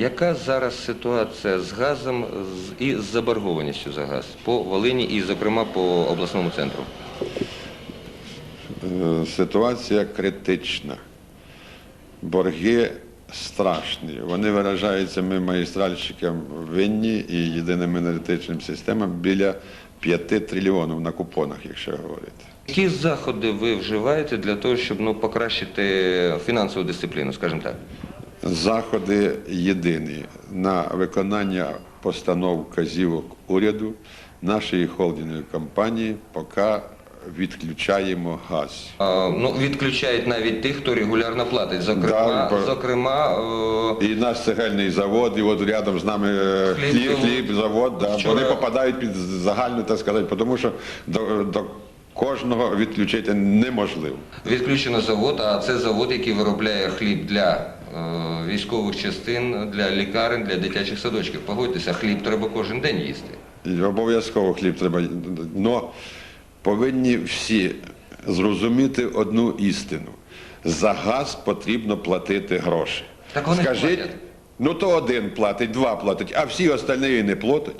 яка зараз ситуація з газом і з заборгованістю за газ по Волині і, зокрема, по обласному центру? Е, Ситуація критична. Борги страшні. Вони виражаються ми магістральщикам винні і єдиним енергетичним системам біля 5 трильйонів на купонах, якщо говорити. Які заходи ви вживаєте для того, щоб ну, покращити фінансову дисципліну, скажімо так? Заходи єдині на виконання постанов вказівок уряду нашої холдингової компанії, поки відключаємо газ. А, ну, відключають навіть тих, хто регулярно платить. Зокрема, Да, зокрема е, І наш цегельний завод, і от рядом з нами е, Хліб хліб, завод. хліб завод, да, Вчора- вони попадають під загальну, так сказати, тому що до, до кожного відключити неможливо. відключено завод, а це завод, який виробляє хліб для військових частин, для лікарень, для дитячих садочків. Погодьтеся, хліб треба кожен день їсти. І обов'язково хліб треба. Но повинні всі зрозуміти одну істину. За газ потрібно платити гроші. Так вони Скажіть, платять. ну то один платить, два платить, а всі остальні не платять.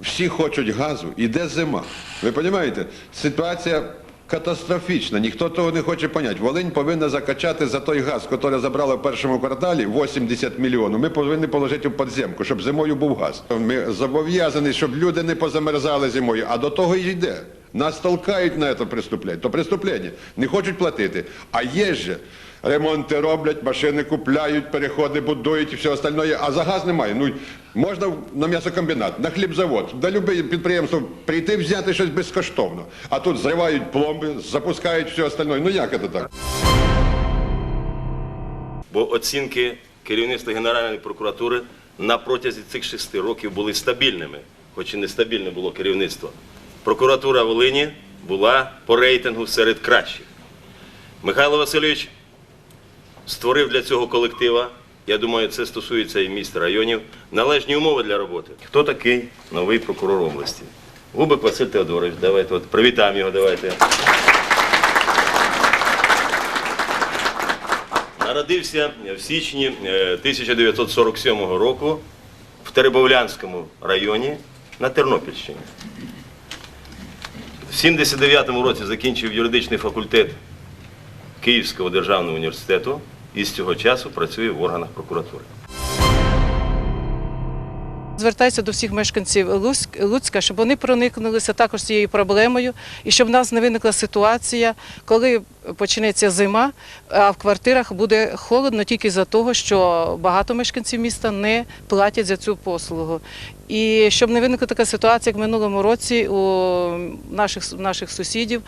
Всі хочуть газу, іде зима. Ви розумієте? Ситуація катастрофічна, ніхто того не хоче поняти. Волинь повинна закачати за той газ, який забрала в першому кварталі 80 мільйонів. Ми повинні положити в підземку, щоб зимою був газ. Ми зобов'язані, щоб люди не позамерзали зимою, а до того й йде. Нас толкають на це преступлення. То преступлення. Не хочуть платити. А є же. Ремонти роблять, машини купляють, переходи будують і все остальне, а за газ немає. Ну, можна на м'ясокомбінат, на хлібзавод, на любе підприємство прийти взяти щось безкоштовно. А тут зривають пломби, запускають все остальне. Ну як це так? Бо оцінки керівництва Генеральної прокуратури на протязі цих шести років були стабільними, хоч і нестабільне було керівництво. Прокуратура Волині була по рейтингу серед кращих. Михайло Васильович створив для цього колектива, я думаю, це стосується і міст районів, належні умови для роботи. Хто такий новий прокурор області? Губик Василь Теодорович, давайте от привітаємо його, давайте. Народився в січні е, 1947 року в Теребовлянському районі на Тернопільщині. В 79-му році закінчив юридичний факультет Київського державного університету і з цього часу працює в органах прокуратури. Звертаюся до всіх мешканців Луцьк- Луцька, щоб вони проникнулися також цією проблемою, і щоб в нас не виникла ситуація, коли почнеться зима, а в квартирах буде холодно тільки за того, що багато мешканців міста не платять за цю послугу. І щоб не виникла така ситуація, як в минулому році у наших, наших сусідів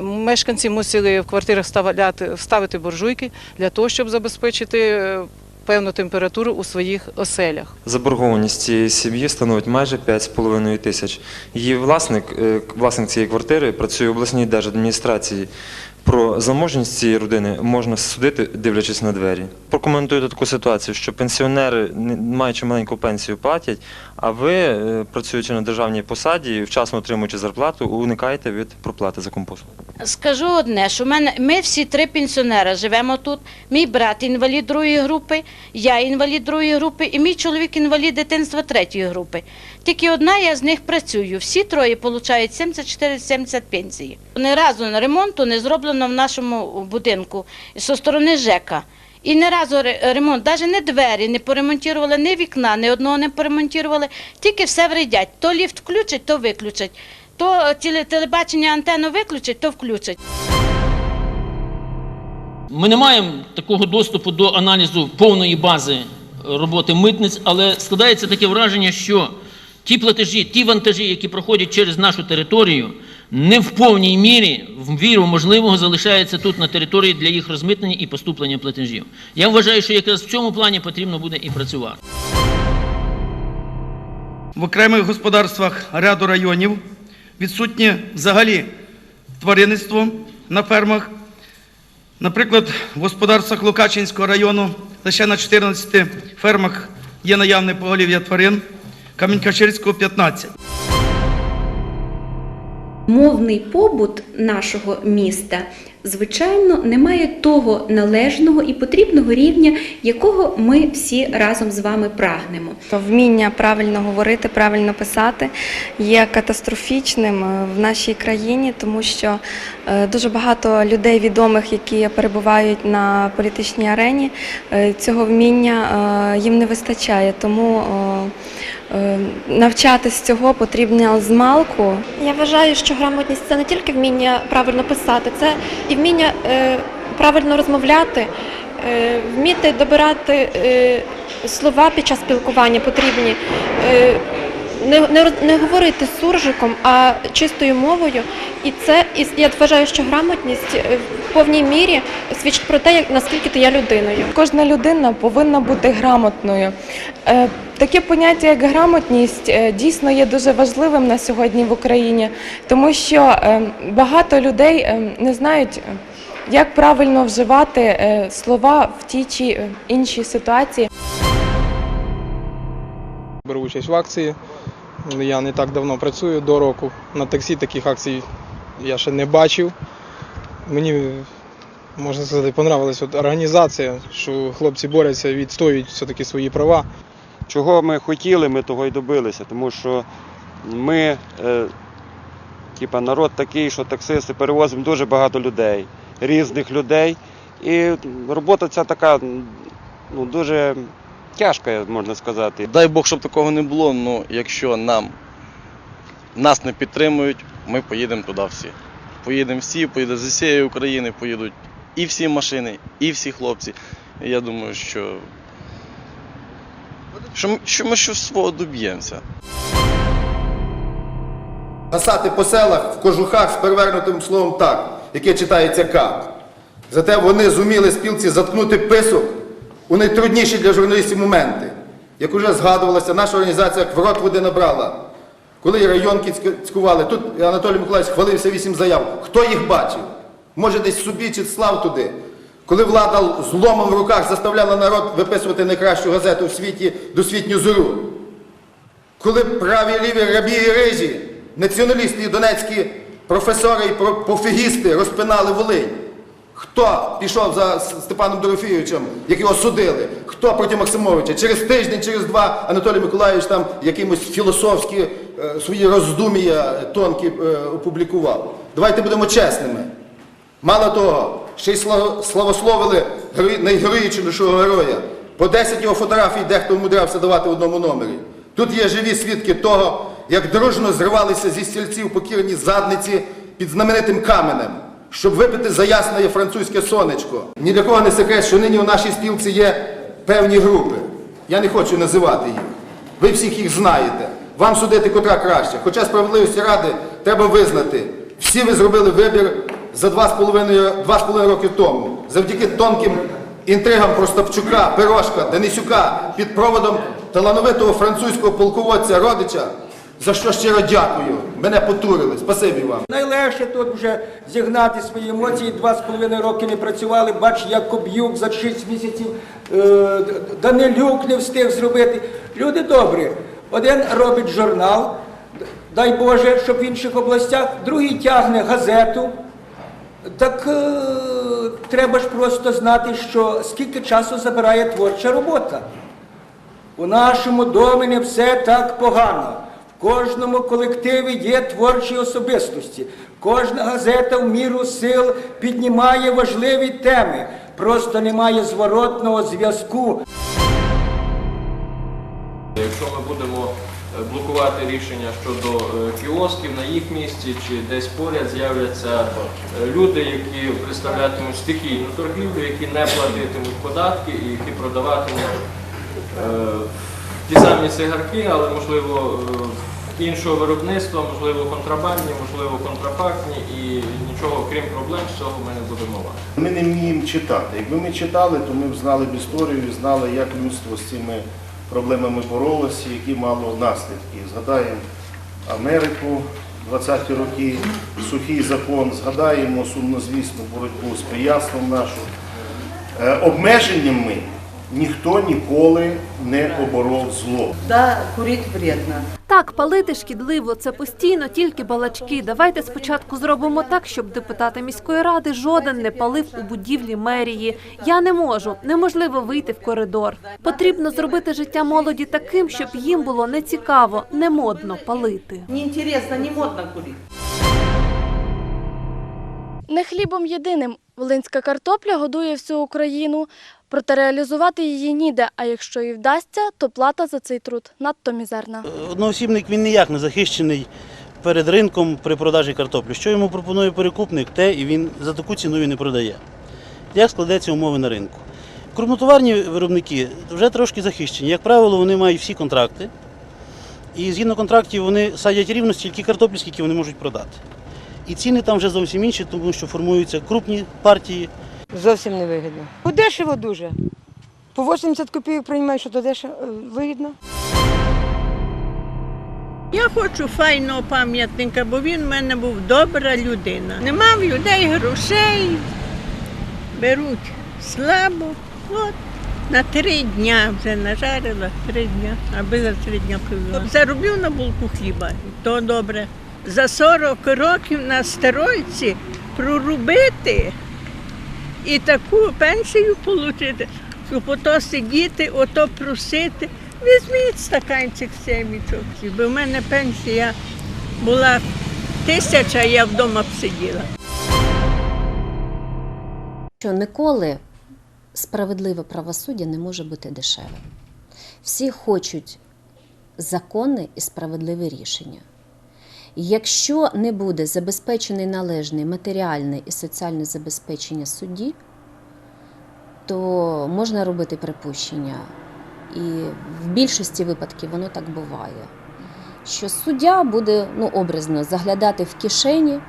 мешканці мусили в квартирах вставляти, вставити буржуйки для того, щоб забезпечити е, певну температуру у своїх оселях. Заборгованість цієї сім'ї становить майже 5,5 тисяч. Її власник, е, власник цієї квартири працює в обласній держадміністрації. Про заможність цієї родини можна судити, дивлячись на двері. Прокоментую таку ситуацію, що пенсіонери, не- маючи маленьку пенсію, платять, а ви, е, працюючи на державній посаді, вчасно отримуючи зарплату, уникаєте від проплати за компослугу. Скажу одне, що мене ми всі три пенсіонери живемо тут. Мій брат інвалід другої групи, я інвалід другої групи, і мій чоловік інвалід дитинства третьої групи. Тільки одна я з них працюю. Всі троє отримують 74-70 пенсії. Ні разу ремонту не зроблено в нашому будинку зі сторони ЖЕКа. І ні разу ремонт, навіть не двері не поремонтували, ні вікна, ні одного не поремонтували, тільки все вредять. То ліфт включать, то виключать. То телебачення антенну виключать, то включать. Ми не маємо такого доступу до аналізу повної бази роботи митниць, але складається таке враження, що ті платежі, ті вантажі, які проходять через нашу територію, не в повній мірі, в міру можливого, залишаються тут на території для їх розмитнення і поступлення платежів. Я вважаю, що якраз в цьому плані потрібно буде і працювати. В окремих господарствах ряду районів відсутнє взагалі тваринництво на фермах. Наприклад, в господарствах Лукачинського району лише на 14 фермах є наявне поголів'я тварин, Камінь-Каширського 15. Мовний побут нашого міста звичайно, немає того належного і потрібного рівня, якого ми всі разом з вами прагнемо. Вміння правильно говорити, правильно писати є катастрофічним е, в нашій країні, тому що е, дуже багато людей відомих, які перебувають на політичній арені, е, цього вміння їм не вистачає. Тому навчатись цього потрібно з малку. Я вважаю, що грамотність це не тільки вміння правильно писати, це і вміння е, правильно розмовляти, е, вміти добирати е, слова під час спілкування потрібні. Не, не, не говорити суржиком, а чистою мовою. І це і я вважаю, що грамотність е, в повній мірі свідчить про те, як наскільки ти є людиною. Кожна людина повинна бути грамотною. Е, Таке поняття, як грамотність, е, дійсно є дуже важливим на сьогодні в Україні, тому що багато людей не знають, як правильно вживати слова в тій чи іншій ситуації. Участь в акції. Я не так давно працюю до року. На таксі таких акцій я ще не бачив. Мені, можна сказати, понравилась от організація, що хлопці борються, відстоюють все-таки свої права. Чого ми хотіли, ми того й добилися, тому що ми, е, типа, народ такий, що таксисти перевозимо дуже багато людей, різних людей. І робота ця така ну, дуже тяжка, можна сказати. Дай Бог, щоб такого не було. Ну, якщо нам нас не підтримують, ми поїдемо туди всі. Поїдемо всі, поїде з усієї України, поїдуть і всі машини, і всі хлопці. І я думаю, що, що, ми- що ми щось свого доб'ємося. Гасати по селах в кожухах з перевернутим словом так, яке читається К. Зате вони зуміли спілці заткнути писок у найтрудніші для журналістів моменти. Як уже згадувалося, наша організація в рот води набрала. Коли районки цьк- цькували, тут Анатолій Миколаївич хвалився вісім заяв. Хто їх бачив? Може, десь собі чи слав туди. Коли влада з ломом в руках заставляла народ виписувати найкращу газету в світі досвітню зорю. Коли праві ліві рабі і рижі, націоналісти і донецькі професори і пофігісти розпинали Волинь. Хто пішов за Степаном Дорофійовичем, якого судили? Хто проти Максимовича? Через тиждень, через два Анатолій Миколаївич там якимось філософські е, свої роздумія тонкі е, опублікував. Давайте будемо чесними. Мало того, ще й славословили герої- найгероїчнішого героя. По 10 його фотографій дехто вмудрявся давати в одному номері. Тут є живі свідки того, як дружно зривалися зі стільців покірні задниці під знаменитим каменем, щоб випити за ясне французьке сонечко. Ні для кого не секрет, що нині у нашій спілці є певні групи. Я не хочу називати їх. Ви всіх їх знаєте. Вам судити котра краще. Хоча справедливості ради треба визнати, всі ви зробили вибір за два з половиною, два з половиною роки тому. Завдяки тонким інтригам Простапчука, Пирожка, Денисюка під проводом талановитого французького полководця родича, за що щиро дякую. Мене потурили. Спасибі вам. Найлегше тут вже зігнати свої емоції. Два з половиною роки не працювали. Бач, Якоб'юк за 6 місяців, е, Данилюк не встиг зробити. Люди добрі. Один робить журнал, дай Боже, щоб в інших областях, другий тягне газету. Так е, треба ж просто знати, що скільки часу забирає творча робота. У нашому домі не все так погано. Кожному колективі є творчі особистості. Кожна газета в міру сил піднімає важливі теми. Просто немає зворотного зв'язку. Якщо ми будемо е, блокувати рішення щодо е, кіосків на їх місці чи десь поряд з'являться е, люди, які представлятимуть стихійну торгівлю, які не платитимуть податки і які продаватимуть ті самі цигарки, але можливо е, іншого виробництва, можливо, контрабандні, можливо, контрафактні і нічого крім проблем з цього ми не будемо мати. Ми не вміємо читати. Якби ми читали, то ми б знали б історію і знали, як людство з цими проблемами боролося, які мало наслідки. Згадаємо Америку 20-ті роки, сухий закон, згадаємо сумнозвісну боротьбу з пияцтвом. Е, Обмеженням ми ніхто ніколи не поборов зло. Да, курить вредно. Так, палити шкідливо, це постійно тільки балачки. Давайте спочатку зробимо так, щоб депутати міської ради жоден не палив у будівлі мерії. Я не можу, неможливо вийти в коридор. Потрібно зробити життя молоді таким, щоб їм було не цікаво, не модно палити. Неинтересно, не модно курить. Не хлібом єдиним волинська картопля годує всю Україну. Проте реалізувати її ніде. А якщо і вдасться, то плата за цей труд надто мізерна. Одноосібник він ніяк не захищений перед ринком при продажі картоплі. Що йому пропонує перекупник, те і він за таку ціну він не продає. Як складеться умови на ринку? Крупнотоварні виробники вже трошки захищені. Як правило, вони мають всі контракти. І згідно контрактів вони садять рівно стільки картоплі, скільки вони можуть продати. І ціни там вже зовсім інші, тому що формуються крупні партії. Зовсім не вигідно. Бо дешево дуже. По 80 копійок приймаєш, що то дешево вигідно. Я хочу файного пам'ятника, бо він в мене був добра людина. Нема в людей грошей, беруть слабо. От на три дня вже нажарила три дня, аби за три дня привела. Зароблю на булку хліба, то добре. За 40 років на старойці прорубити і таку пенсію отримати, щоб ото сидіти, ото просити. Візьміть стаканчик семічок, бо в мене пенсія була тисяча, я вдома б сиділа. що ніколи справедливе правосуддя не може бути дешевим. Всі хочуть закони і справедливі рішення. Якщо не буде забезпечений належний матеріальне і соціальне забезпечення судді, то можна робити припущення. І в більшості випадків воно так буває. Що суддя буде ну, образно заглядати в кишені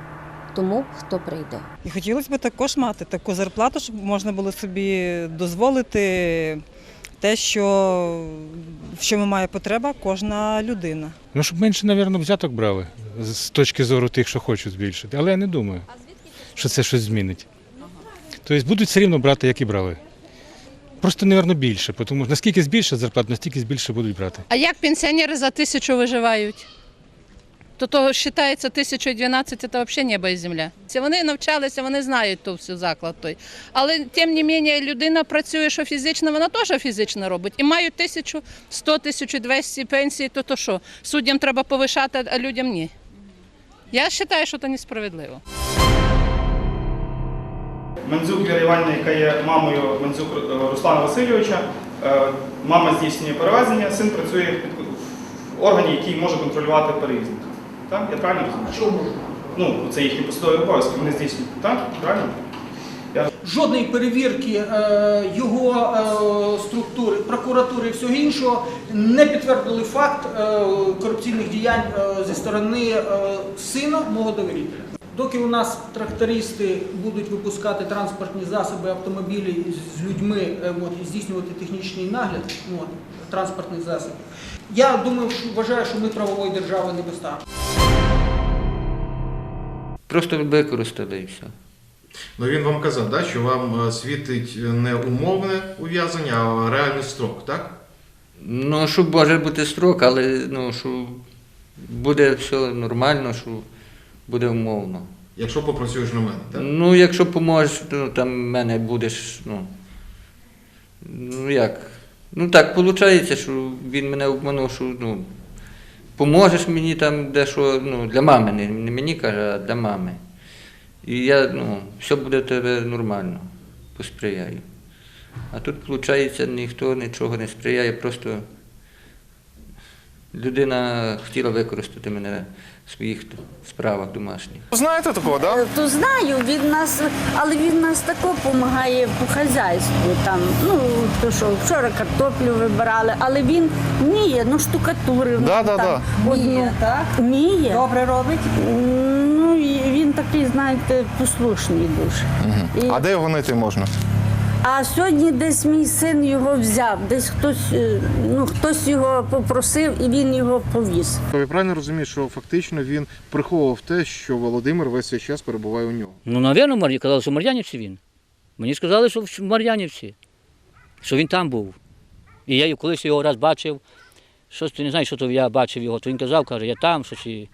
тому, хто прийде. І хотілося б також мати таку зарплату, щоб можна було собі дозволити те, що, в чому має потреба кожна людина. Ну, щоб менше, мабуть, взяток брали з точки зору тих, що хочуть збільшити. Але я не думаю, що це щось змінить. Тобто будуть все рівно брати, як і брали. Просто, мабуть, більше, тому що наскільки збільшать зарплату, настільки більше будуть брати. А як пенсіонери за тисячу виживають? То то вважається 1012 це взагалі небо і земля. Вони навчалися, вони знають ту всю заклад той. Але тим не менше людина працює, що фізично, вона теж фізично робить. І мають 1100, 1200 пенсії, то то що? Суддям треба повишати, а людям ні. Я вважаю, що це несправедливо. Мандзюк Віра Іванівна, яка є мамою Мандзюк Руслана Васильовича. Е, Мама здійснює перевезення, син працює в органі, який може контролювати перевізник. Так? Я правильно розумію? Чому? Ну, це їхні посадові обов'язки, вони здійснюють. Так? Правильно? Я... Жодної перевірки е, його е, структури, прокуратури і всього іншого не підтвердили факт е, корупційних діянь е, зі сторони е, сина мого довірителя. Доки у нас трактористи будуть випускати транспортні засоби, автомобілі з людьми е, от, і здійснювати технічний нагляд от, транспортних засобів, я думаю, що вважаю, що ми правової держави не достанемо. Просто використали і все. Ну він вам казав, да, що вам е, світить не умовне ув'язнення, а реальний строк, так? Ну, що може бути строк, але ну, що буде все нормально, що буде умовно. Якщо попрацюєш на мене, так? Ну, якщо поможеш, ну там в мене будеш, ну. Ну як? Ну так виходить, що він мене обманув, що ну, поможеш мені там дещо, ну, для мами, не, мені каже, а для мами. І я, ну, все буде тебе нормально, посприяю. А тут, виходить, ніхто нічого не сприяє, просто людина хотіла використати мене в своїх справах домашніх. Знаєте такого, да? То знаю, він нас, але він нас тако допомагає по хазяйству. Там, ну, то що, вчора картоплю вибирали, але він вміє, ну, штукатурив. Да, да, да. Вміє, так? Вміє. Добре робить? Ну, і він такий, знаєте, послушний дуже. І- А де його знайти можна? А сьогодні десь мій син його взяв, десь хтось, е, ну, хтось його попросив і він його повіз. Я правильно розумію, що фактично він приховував те, що Володимир весь цей час перебуває у нього. Ну, напевно, Мар'я казали, що Мар'янівці він. Мені сказали, що в Мар'янівці. що він там був. І я колись його раз бачив, щось ти не знаєш, що то я бачив його, то він казав, каже, я там щось, і-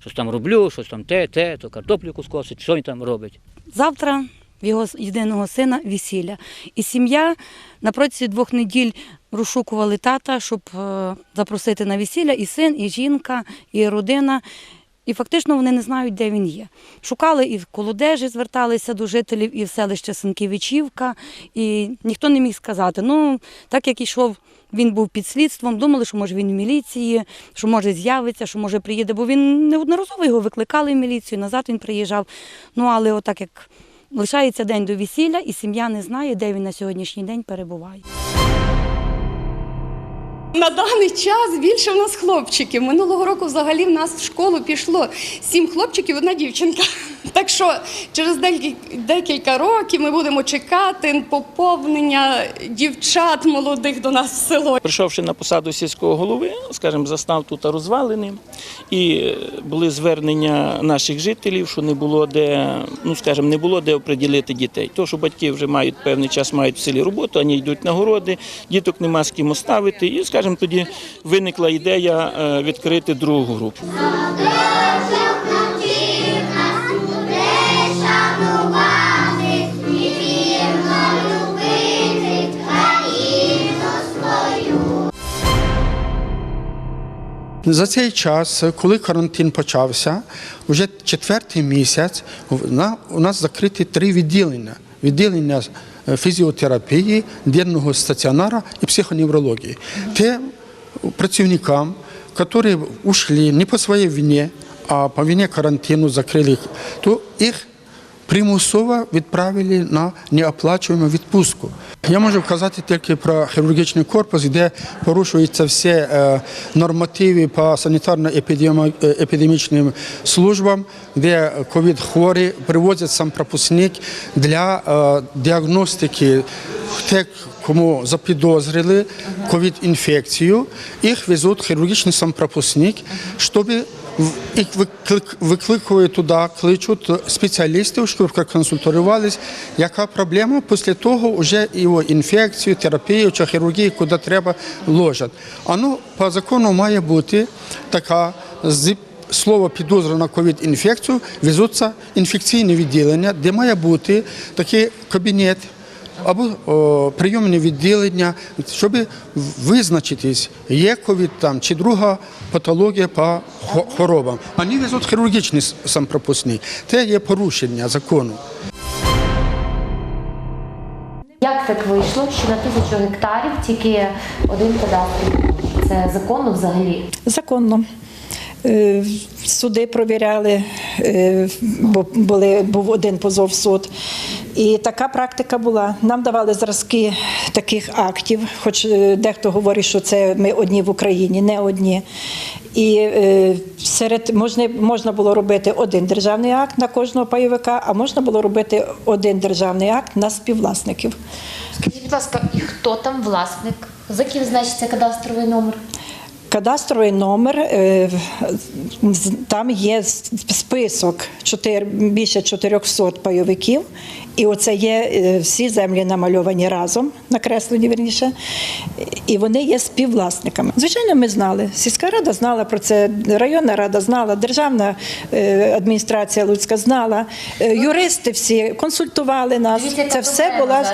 щось там роблю, щось там те, те, то картоплю скосить, що він там робить. Завтра в його єдиного сина весілля. І сім'я на протязі двох неділь розшукували тата, щоб е, запросити на весілля і син, і жінка, і родина. І фактично вони не знають, де він є. Шукали і в колодежі, зверталися до жителів, і в селище Сенківичівка, і ніхто не міг сказати. Ну, так як ішов, він був під слідством, думали, що може він в міліції, що може з'явиться, що може приїде, бо він неодноразово його викликали в міліцію, назад він приїжджав. Ну, але отак як лишається день до весілля, і сім'я не знає, де він на сьогоднішній день перебуває. На даний час більше в нас хлопчиків. Минулого року взагалі в нас в школу пішло сім хлопчиків, одна дівчинка. Так що через декілька років ми будемо чекати поповнення дівчат молодих до нас в село. Прийшовши на посаду сільського голови, скажімо, застав тут розвалини, і е, були звернення наших жителів, що не було де, ну скажімо, не було де оприділити дітей. То, що батьки вже мають певний час, мають в селі роботу, вони йдуть на городи, діток нема з ким оставити. І, скажімо, тоді виникла ідея е, відкрити другу групу. За цей час, коли карантин почався, вже четвертий місяць у нас закриті три відділення: відділення фізіотерапії, денного стаціонара і психоневрології. Те працівникам, які ушли не по своїй вині, а по вині карантину закрили, то їх примусово відправили на неоплачувану відпустку. Я можу вказати тільки про хірургічний корпус, де порушуються всі е, нормативи по санітарно-епідемічним службам, де ковід хворі привозять сам пропускник для е, діагностики тих, кому запідозрили ковід-інфекцію, їх везуть хірургічний самопропускник, щоб в- їх туди, кличуть спеціалістів, щоб проконсультувалися, яка проблема. Після того вже його інфекцію, терапію чи хірургію, куди треба, ложать. А ну, по закону має бути така з слово підозра на ковід-інфекцію, везуться інфекційне відділення, де має бути такий кабінет або о, прийомне відділення, щоб визначитись, є ковід там чи друга патологія по хворобам. Вони везуть хірургічний с- самопропускний. Це є порушення закону. Як так вийшло, що на тисячу гектарів тільки один кадастр? Це законно взагалі? Законно. Е, Суди провіряли, е, бо були, був один позов суд. І така практика була. Нам давали зразки таких актів, хоч е, дехто говорить, що це ми одні в Україні, не одні. І серед можна, можна було робити один державний акт на кожного пайовика, а можна було робити один державний акт на співвласників. Скажіть, будь ласка, і хто там власник? За ким значиться кадастровий номер? Кадастровий номер, е, там є список більше 400 пайовиків, і оце є е, всі землі намальовані разом, накреслені верніше, і вони є співвласниками. Звичайно, ми знали. Сільська рада знала про це, районна рада знала, державна е, адміністрація Луцька знала, юристи всі консультували нас. Це все була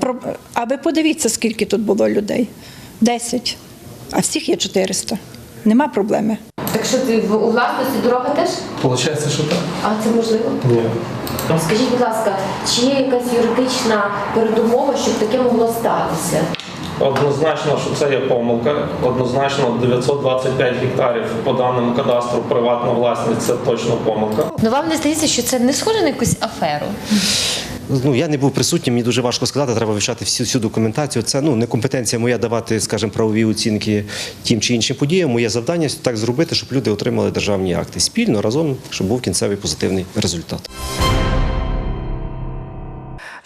про- а ви подивіться, скільки тут було людей. Десять. А всіх є 400. Нема проблеми. Так що ти в- у власності дорога теж? Получається, що так? А це можливо? Ні. Скажіть, будь ласка, чи є якась юридична передумова, щоб таке могло статися? Однозначно, що це є помилка. Однозначно, 925 гектарів по даному кадастру приватна власність це точно помилка. Ну вам не здається, що це не схоже на якусь аферу? Ну я не був присутнім, мені дуже важко сказати. Треба вивчати всю всю документацію. Це ну не компетенція моя давати, скажімо, правові оцінки тим чи іншим подіям. Моє завдання так зробити, щоб люди отримали державні акти спільно разом, щоб був кінцевий позитивний результат.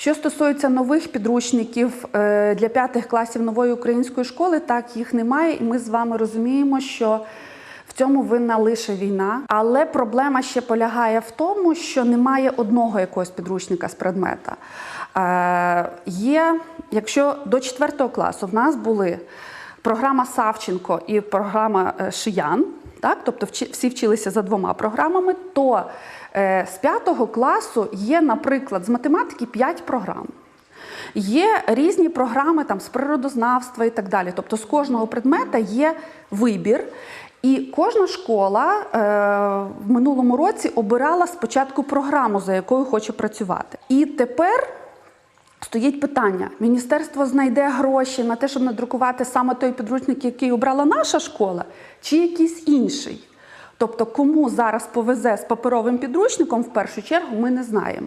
Що стосується нових підручників е, для п'ятих класів нової української школи, так їх немає, і ми з вами розуміємо, що В цьому винна лише війна, але проблема ще полягає в тому, що немає одного якогось підручника з предмета. Е, є, якщо до 4 класу в нас були програма Савченко і програма е, Шиян, так, тобто всі вчилися за двома програмами, то з 5 класу є, наприклад, з математики 5 програм. Є різні програми там, з природознавства і так далі. Тобто з кожного предмета є вибір. І кожна школа е, в минулому році обирала спочатку програму, за якою хоче працювати. І тепер стоїть питання: міністерство знайде гроші на те, щоб надрукувати саме той підручник, який обрала наша школа, чи якийсь інший. Тобто, кому зараз повезе з паперовим підручником, в першу чергу, ми не знаємо.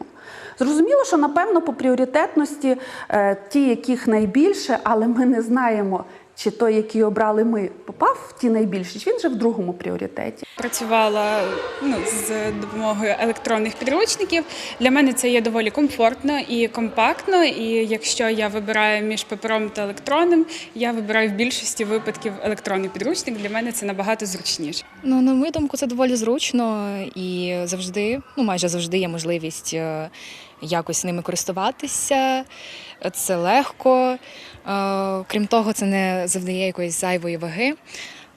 Зрозуміло, що напевно по пріоритетності е, ті, яких найбільше, але ми не знаємо, чи той, який обрали ми, попав в ті найбільші, чи він же в другому пріоритеті. Працювала ну, з допомогою електронних підручників. Для мене це є доволі комфортно і компактно. І якщо я вибираю між папером та електронним, я вибираю в більшості випадків електронний підручник. Для мене це набагато зручніше. Ну, на мою думку, це доволі зручно і завжди, ну майже завжди є можливість е, якось ними користуватися. Це легко. Е, Крім того, це не завдає якоїсь зайвої ваги.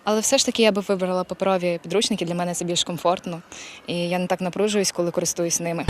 Але все ж таки я би вибрала паперові підручники. Для мене це більш комфортно, і я не так напружуюсь, коли користуюсь ними.